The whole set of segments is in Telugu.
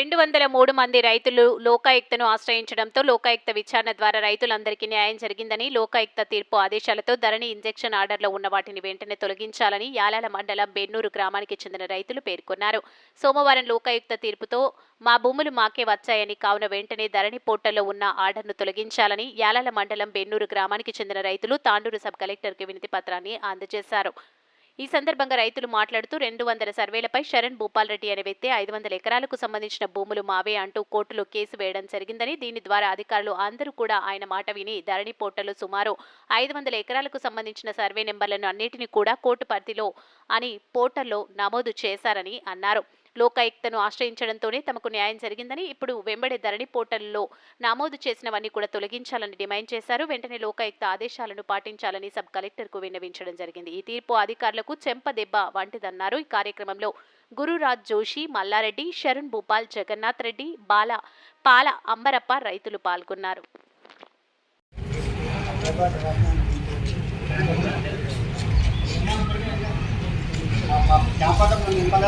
రెండు వందల మూడు మంది రైతులు లోకాయుక్తను ఆశ్రయించడంతో లోకాయుక్త విచారణ ద్వారా రైతులందరికీ న్యాయం జరిగిందని లోకాయుక్త తీర్పు ఆదేశాలతో ధరణి ఇంజెక్షన్ ఆర్డర్లో ఉన్న వాటిని వెంటనే తొలగించాలని యాలాల మండలం బెన్నూరు గ్రామానికి చెందిన రైతులు పేర్కొన్నారు. సోమవారం లోకాయుక్త తీర్పుతో మా భూములు మాకే వచ్చాయని కావున వెంటనే ధరణి పోర్టల్లో ఉన్న ఆర్డర్ను తొలగించాలని యాలాల మండలం బెన్నూరు గ్రామానికి చెందిన రైతులు తాండూరు సబ్ కలెక్టర్కి వినతి పత్రాన్ని అందజేశారు. ఈ సందర్భంగా రైతులు మాట్లాడుతూ రెండు వందల సర్వేలపై శరణ్ భూపాల్ రెడ్డి అనే వ్యక్తి ఐదు వందల ఎకరాలకు సంబంధించిన భూములు మావే అంటూ కోర్టులో కేసు వేయడం జరిగిందని దీని ద్వారా అధికారులు అందరూ కూడా ఆయన మాట విని ధరణి పోర్టల్లో సుమారు ఐదు వందల ఎకరాలకు సంబంధించిన సర్వే నెంబర్లను అన్నిటినీ కూడా కోర్టు పరిధిలో అని పోర్టల్లో నమోదు చేశారని అన్నారు. లోకాయుక్తను ఆశ్రయించడంతోనే తమకు న్యాయం జరిగిందని ఇప్పుడు వెంబడే ధరణి పోర్టల్లో నమోదు చేసినవన్నీ కూడా తొలగించాలని డిమాండ్ చేశారు. వెంటనే లోకాయుక్త ఆదేశాలను పాటించాలని సబ్ కలెక్టర్కు విన్నవించడం జరిగింది. ఈ తీర్పు అధికారులకు చెంపదెబ్బ వంటిదన్నారు. ఈ కార్యక్రమంలో గురురాజ్ జోషి మల్లారెడ్డి శరణ్ భూపాల్ జగన్నాథ్ రెడ్డి బాల పాల అంబరప్ప రైతులు పాల్గొన్నారు. మేము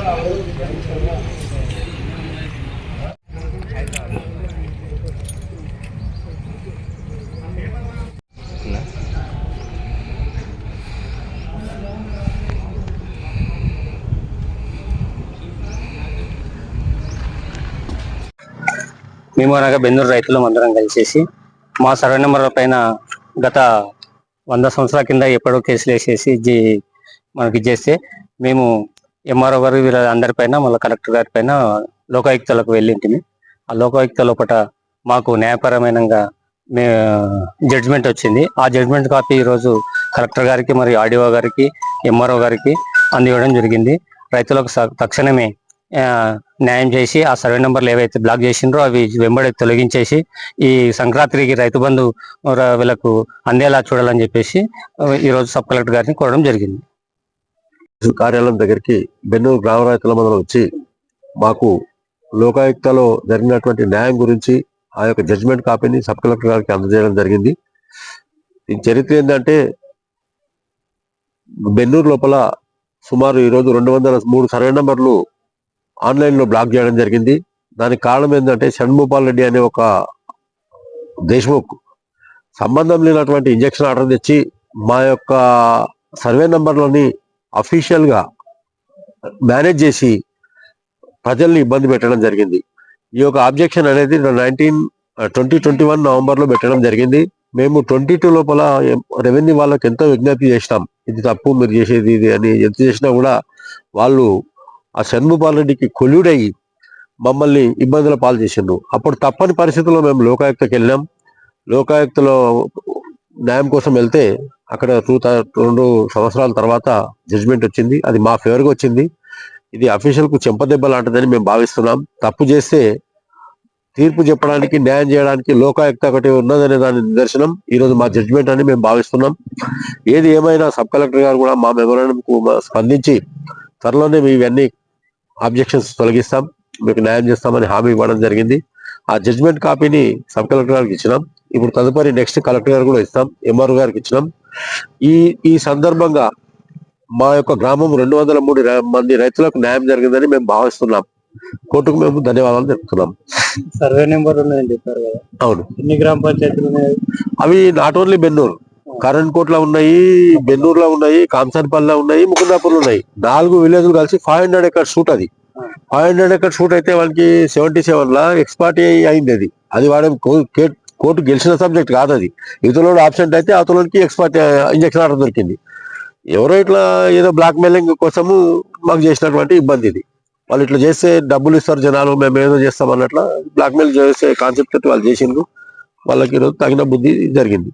అనగా బెందూరు రైతులం అందరం కలిసేసి మా సర్వే నెంబర్ పైన గత వంద సంవత్సరాల కింద ఎప్పుడో కేసులు వేసేసి జీ మనకి చేస్తే మేము ఎంఆర్ఓ గారు వీళ్ళ అందరిపైన మళ్ళీ కలెక్టర్ గారి పైన లోకాయుక్తలకు వెళ్ళింటిమి. ఆ లోకాయుక్త లోపల మాకు న్యాయపరమైన మే జడ్జిమెంట్ వచ్చింది. ఆ జడ్జిమెంట్ కాపీ ఈరోజు కలెక్టర్ గారికి మరియు ఆర్డీఓ గారికి ఎంఆర్ఓ గారికి అందివ్వడం జరిగింది. రైతులకు స- తక్షణమే న్యాయం చేసి ఆ సర్వే నెంబర్లు ఏవైతే బ్లాక్ చేసిండ్రో అవి వెంబడి తొలగించేసి ఈ సంక్రాంతికి రైతు బంధు వీళ్ళకు అందేలా చూడాలని చెప్పేసి ఈరోజు సబ్ కలెక్టర్ గారిని కోరడం జరిగింది. కార్యాలయం దగ్గరికి బెన్నూరు గ్రామ రైతుల మొదలు వచ్చి మాకు లోకాయుక్తలో జరిగినటువంటి న్యాయం గురించి ఆ యొక్క జడ్జిమెంట్ కాపీని సబ్ కలెక్టర్ గారికి అందజేయడం జరిగింది. దీని చరిత్ర ఏంటంటే బెన్నూరు లోపల సుమారు ఈరోజు రెండు వందల మూడు సర్వే నెంబర్లు ఆన్లైన్లో బ్లాక్ చేయడం జరిగింది. దానికి కారణం ఏంటంటే షణ్భూపాల్ రెడ్డి అనే ఒక దేశ్ముఖ్ సంబంధం లేనటువంటి ఇంజక్షన్ ఆర్డర్ తెచ్చి మా యొక్క సర్వే నెంబర్లోని అఫీషియల్గా మేనేజ్ చేసి ప్రజల్ని ఇబ్బంది పెట్టడం జరిగింది. ఈ యొక్క ఆబ్జెక్షన్ అనేది నైన్టీన్ ట్వంటీ ట్వంటీ వన్ నవంబర్లో పెట్టడం జరిగింది. మేము ట్వంటీ టూ లోపల రెవెన్యూ వాళ్ళకి ఎంతో విజ్ఞప్తి చేసినాం. ఇది తప్పు మీరు చేసేది ఇది అని ఎంత చేసినా కూడా వాళ్ళు ఆ షణ్ముపాల్ రెడ్డికి కొల్లుడయి మమ్మల్ని ఇబ్బందుల పాలు చేసిండు అప్పుడు తప్పని పరిస్థితుల్లో మేము లోకాయుక్తకి వెళ్ళాం లోకాయుక్తలో న్యాయం కోసం వెళ్తే అక్కడ టూ రెండు సంవత్సరాల తర్వాత జడ్జిమెంట్ వచ్చింది. అది మా ఫేవర్గా వచ్చింది. ఇది అఫీషియల్కు చెంపదెబ్బ లాంటిదని మేము భావిస్తున్నాం. తప్పు చేస్తే తీర్పు చెప్పడానికి న్యాయం చేయడానికి లోకాయుక్త ఒకటి ఉన్నదనే దాని నిదర్శనం ఈ రోజు మా జడ్జిమెంట్ అని మేము భావిస్తున్నాం. ఏది ఏమైనా సబ్ కలెక్టర్ గారు కూడా మా మెమోరాండంకు స్పందించి త్వరలోనే ఇవన్నీ ఆబ్జెక్షన్స్ తొలగిస్తాం. మీకు న్యాయం చేస్తామని హామీ ఇవ్వడం జరిగింది. ఆ జడ్జిమెంట్ కాపీని సబ్ కలెక్టర్ గారికి ఇచ్చినాం. ఇప్పుడు తదుపరి నెక్స్ట్ కలెక్టర్ గారు కూడా ఇస్తాం ఎంఆర్ఓ గారికి ఇచ్చినాం. ఈ ఈ సందర్భంగా మా యొక్క గ్రామం రెండు వందల మూడు మంది రైతులకు న్యాయం జరిగిందని మేము భావిస్తున్నాం. కోర్టుకు మేము ధన్యవాదాలు తెలుపుతున్నాం. సర్వే నెంబర్ ఉన్నాయని చెప్పారు కదా. అవును. ఎన్ని గ్రామ పంచాయతీలు ఉన్నాయి? అవి నాట్ ఓన్లీ బెన్నూరు కరణ్ కోట్లో ఉన్నాయి బెన్నూరులో ఉన్నాయి కాంసన్పల్లిలో ఉన్నాయి ముకుందాపూర్లో ఉన్నాయి. నాలుగు విలేజ్లు కలిసి ఫైవ్ హండ్రెడ్ ఎకర్ షూట్ అది. ఫైవ్ హండ్రెడ్ ఎకర్ షూట్ అయితే వాళ్ళకి సెవెంటీ సెవెన్ లా ఎక్స్పర్ట్ అయింది అది. అది వాడే కోర్టు గెలిచిన సబ్జెక్ట్ కాదు అది. ఇతరులోడు ఆబ్సెంట్ అయితే అతనికి ఎక్స్పర్ట్ ఇంజక్షన్ ఆర్డర్ దొరికింది. ఎవరో ఇట్లా ఏదో బ్లాక్ మెయిలింగ్ కోసము మాకు చేసినటువంటి ఇబ్బంది ఇది. వాళ్ళు ఇట్లా చేస్తే డబ్బులు ఇస్తారు జనాలు మేము ఏదో చేస్తాం అన్నట్ల బ్లాక్ మెయిల్ చేసే కాన్సెప్ట్ వాళ్ళు చేసిండ్రు. వాళ్ళకి ఈరోజు తగిన బుద్ధి జరిగింది.